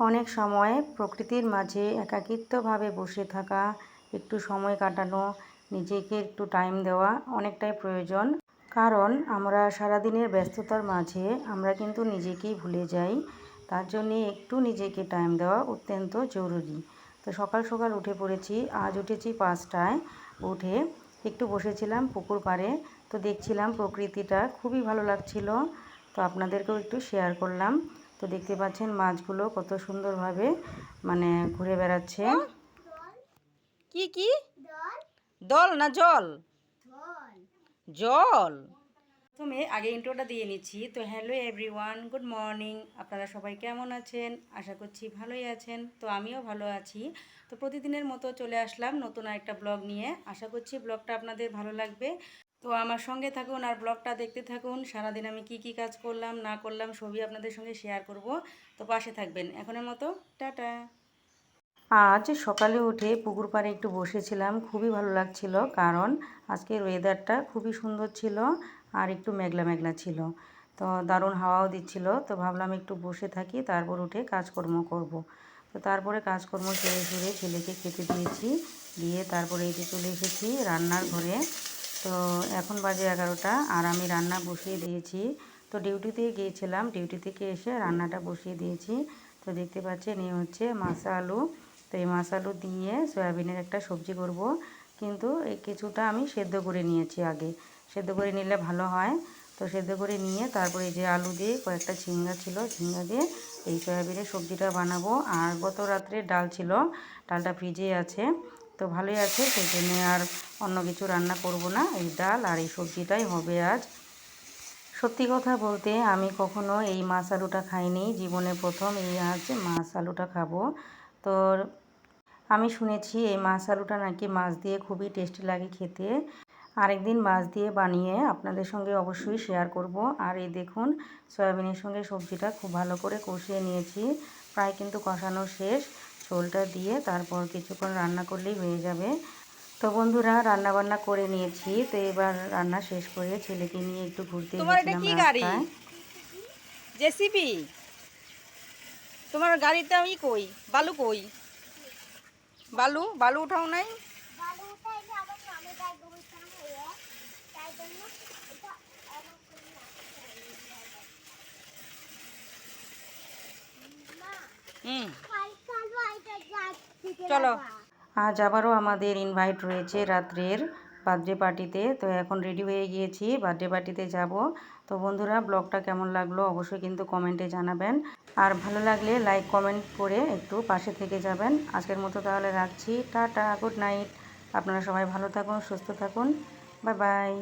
অনেক সময় প্রকৃতির মাঝে একাকিত্বভাবে বসে থাকা, একটু সময় কাটানো, নিজেকে একটু টাইম দেওয়া অনেকটাই প্রয়োজন। কারণ আমরা সারাদিনের ব্যস্ততার মাঝে আমরা কিন্তু নিজেকেই ভুলে যাই। তার জন্যে একটু নিজেকে টাইম দেওয়া অত্যন্ত জরুরি। তো সকাল সকাল উঠে পড়েছি, আজ উঠেছি পাঁচটায়। উঠে একটু বসেছিলাম পুকুর পাড়ে, তো দেখছিলাম প্রকৃতিটা খুবই ভালো লাগছিল। তো আপনাদেরকেও একটু শেয়ার করলাম। তো দেখতে পাচ্ছেন মাছগুলো কত সুন্দরভাবে মানে ঘুরে বেড়াচ্ছে। কি কি? দল। না জল? জল। প্রথমে আগে ইন্ট্রোটা দিয়ে নিচ্ছি। তো হ্যালো এভরিওয়ান গুড মর্নিং। আপনারা সবাই কেমন আছেন? আশা করছি ভালোই আছেন। তো আমিও ভালো আছি। তো প্রতিদিনের মতো চলে আসলাম নতুন আরেকটা ব্লগ নিয়ে। আশা করছি ব্লগটা আপনাদের ভালো লাগবে। তো আমার সঙ্গে থাকুন আর ব্লগটা দেখতে থাকুন। সারাদিন আমি কি কি কাজ করলাম, না করলাম, সবই আপনাদের সঙ্গে শেয়ার করব। তো পাশে থাকবেন। এখনের মতো টাটা। আজ সকালে উঠে পুকুর পাড়ে একটু বসেছিলাম। খুবই ভালো লাগছিল কারণ আজকের ওয়েদারটা খুবই সুন্দর ছিল আর একটু মেঘলা মেঘলা ছিল। তো দারুণ হাওয়াও দিচ্ছিল। তো ভাবলাম একটু বসে থাকি, তারপর উঠে কাজকর্ম করব। তো তারপরে কাজকর্ম সেরে সুরে ছেলেকে খেতে দিয়েছি। দিয়ে তারপরে এই চলে এসেছি রান্নার ঘরে। তো এখন বাজে এগারোটা আর আমি রান্না বসিয়ে দিয়েছি। তো ডিউটিতে গিয়েছিলাম, ডিউটি থেকে এসে রান্নাটা বসিয়ে দিয়েছি। তো দেখতে পাচ্ছেন, এই হচ্ছে মাসা আলু। তো এই মাছ আলু দিয়ে সয়াবিনের একটা সবজি করব। কিন্তু এই কিছুটা আমি সেদ্ধ করে নিয়েছি আগে। সেদ্ধ করে নিলে ভালো হয়। তো সেদ্ধ করে নিয়ে তারপরে যে আলু দিয়ে কয়েকটা ঝিঙ্গা ছিল, ঝিঙ্গা দিয়ে এই সয়াবিনের সবজিটা বানাবো। আর গত রাত্রে ডাল ছিল, ডালটা ফ্রিজে আছে। তো ভালোই আছে, সেই জন্যে আর অন্য কিছু রান্না করব না। এই ডাল আর এই সবজিটাই হবে আজ। সত্যি কথা বলতে আমি কখনো এই মাছ আলুটা খাইনি। জীবনে প্রথম এই আজ মাছ আলুটা খাব। তো আমি শুনেছি এই মাছ আলুটা নাকি মাছ দিয়ে খুবই টেস্টি লাগে খেতে। আরেকদিন মাছ দিয়ে বানিয়ে আপনাদের সঙ্গে অবশ্যই শেয়ার করব। আর এই দেখুন, সয়াবিনের সঙ্গে সবজিটা খুব ভালো করে কষিয়ে নিয়েছি। প্রায় কিন্তু কষানো শেষ। ঝোলটা দিয়ে তারপর কিছুক্ষণ রান্না করলেই হয়ে যাবে। তো বন্ধুরা রান্না বান্না করে নিয়েছি। তো এবার রান্না শেষ করে ছেলেকে নিয়ে একটু ঘুরতে গেছিলাম জেসিপি তোমার গাড়িটা আমি কই? বালু কই? বালু? বালু উঠাও নাই? চলো। আজ আবারও আমাদের ইনভাইট রয়েছে রাত্রের বার্থডে পার্টিতে। তো এখন রেডি হয়ে গিয়েছি, বার্থডে পার্টিতে যাব। তো বন্ধুরা, ব্লগটা কেমন লাগল অবশ্যই কিন্তু কমেন্টে জানাবেন। আর ভালো লাগলে লাইক কমেন্ট করে একটু পাশে থেকে যাবেন। আজকের মতো তাহলে রাখছি। টাটা গুড নাইট আপনারা সবাই ভালো থাকুন, সুস্থ থাকুন। Bye bye